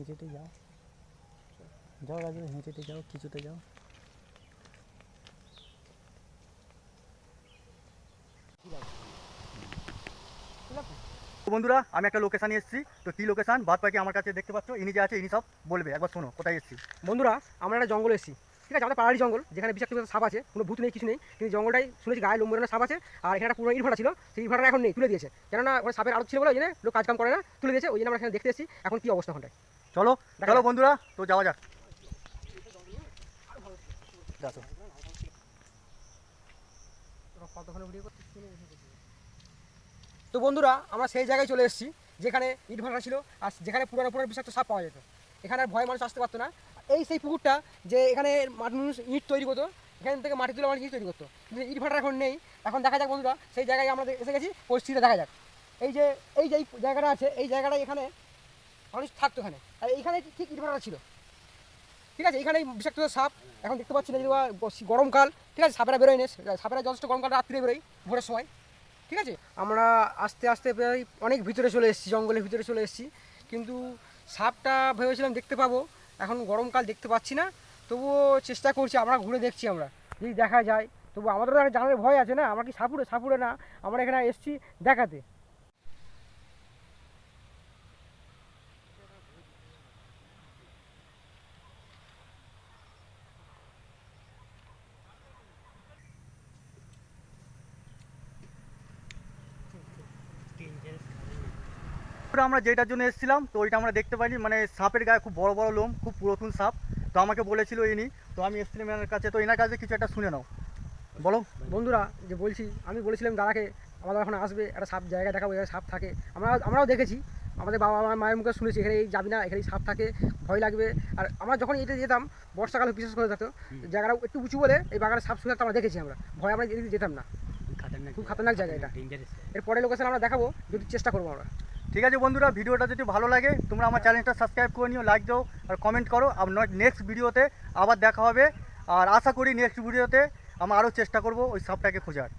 হেঁটে হেঁটে যাও। যাও রাজু হেঁটে হেঁটে যাও কিছুতে যাও। তো বন্ধুরা আমি একটা লোকেশানে এসেছি। তো কী লোকেশান বাদ বাকি আমার কাছে দেখতে পাচ্ছ ইনি যে আছে ইনি সব বলবে। একবার শোনো কোথায় এসেছি? বন্ধুরা আমরা একটা জঙ্গলে এসেছি। ঠিক আছে আমাদের পাহাড়ি জঙ্গল যেখানে বিষাক্ত সাপ আছে কোনো ভূত নেই কিছু নেই। কিন্তু জঙ্গলটাই শুনেছি গায়ে লোম বেরোনো সাপ আছে আর এখানে একটা পুরো ইট ভাটা ছিল সেই ইট এখন নেই তুলে দিয়েছে। কেননা ওখানে সাপের আড়ত ছিল বলে ওই জন্য লোক কাজ কাম করে না তুলে দিয়েছে ওই জন্য আমরা এখানে দেখতে এসেছি। এখন কি অবস্থা ওখানটায়? চলো চলো বন্ধুরা তো যাওয়া যাক। তো। বন্ধুরা আমরা সেই জায়গায় চলে এসেছি যেখানে ইট ভাটা ছিল আর যেখানে পুরোনো পুরোনো বিষাক্ত সাপ পাওয়া যেত। এখানে আর ভয় মানুষ আসতে পারতো না। এই সেই পুকুরটা যে এখানে মানুষ ইট তৈরি করতো এখান থেকে মাটি তুলে মানুষ ইট তৈরি করতো। কিন্তু ইট ভাটা এখন নেই। এখন দেখা যাক বন্ধুরা সেই জায়গায় আমরা এসে গেছি পরিস্থিতিটা দেখা যাক। এই যে এই যে জায়গাটা আছে এই জায়গাটা এখানে মানুষ থাকতো এখানে। আর এইখানে ঠিক ইট ভাটাটা ছিল। ঠিক আছে? এখানে বিষাক্ত সাপ। এখন দেখতে পাচ্ছি না যে গরমকাল। ঠিক আছে? সাপেরা বেরোয় না সাপেরা যথেষ্ট গরমকাল রাত্রে বেরোয় ভোরের সময়। ঠিক আছে? আমরা আস্তে আস্তে প্রায় অনেক ভিতরে চলে এসেছি, জঙ্গলের ভিতরে চলে এসেছি। কিন্তু সাপটা ভেবেছিলাম দেখতে পাবো। এখন গরমকাল দেখতে পাচ্ছি না। তবুও চেষ্টা করছি, আমরা ঘুরে দেখছি আমরা। যদি দেখা যায় তবু আমাদেরও একটা জানার ভয় আছে না? আমরা কি সাপুরে সাপুরে না? আমরা এখানে এসেছি দেখাতে। তারপরে আমরা যেটার জন্য এসেছিলাম তো ওইটা আমরা দেখতে পাইনি। মানে সাপের গায়ে খুব বড় বড় লোম খুব পুরাতন সাপ। তো আমাকে বলেছিল ইনি তো আমি এসেছিলাম এনার কাছে। তো এনার কাছে কিছু একটা শুনে নাও। বলো। বন্ধুরা যে বলছি আমি বলেছিলাম দাদাকে আমাদের এখন আসবে একটা সাপ জায়গা দেখাবো এখানে সাপ থাকে। আমরা আমরাও দেখেছি। আমাদের বাবা মা মায়ের মুখে শুনেছি এখানে এই যাবি না এখানে সাপ থাকে ভয় লাগবে। আর আমরা যখন এটা যেতাম বর্ষাকালে বিশেষ করে থাকতো জায়গাটা একটু উঁচু বলে এই বাগানে সাপ শুনে আমরা দেখেছি আমরা। ভয় আমরা এদিকে যেতাম না। খুব খাতারনাক জায়গা। এটা। এর পরে লোকেশন আমরা দেখাবো যদি চেষ্টা করব আমরা। ঠিক আছে বন্ধুরা, ভিডিওটা যদি ভালো লাগে, তোমরা আমার চ্যানেলটা সাবস্ক্রাইব করে নিও লাইক দাও, আর কমেন্ট করো। আর নেক্সট ভিডিওতে আবার দেখা হবে। আর আশা করি নেক্সট ভিডিওতে আমি আরও চেষ্টা করব ওই সাপটাকে খোঁজার।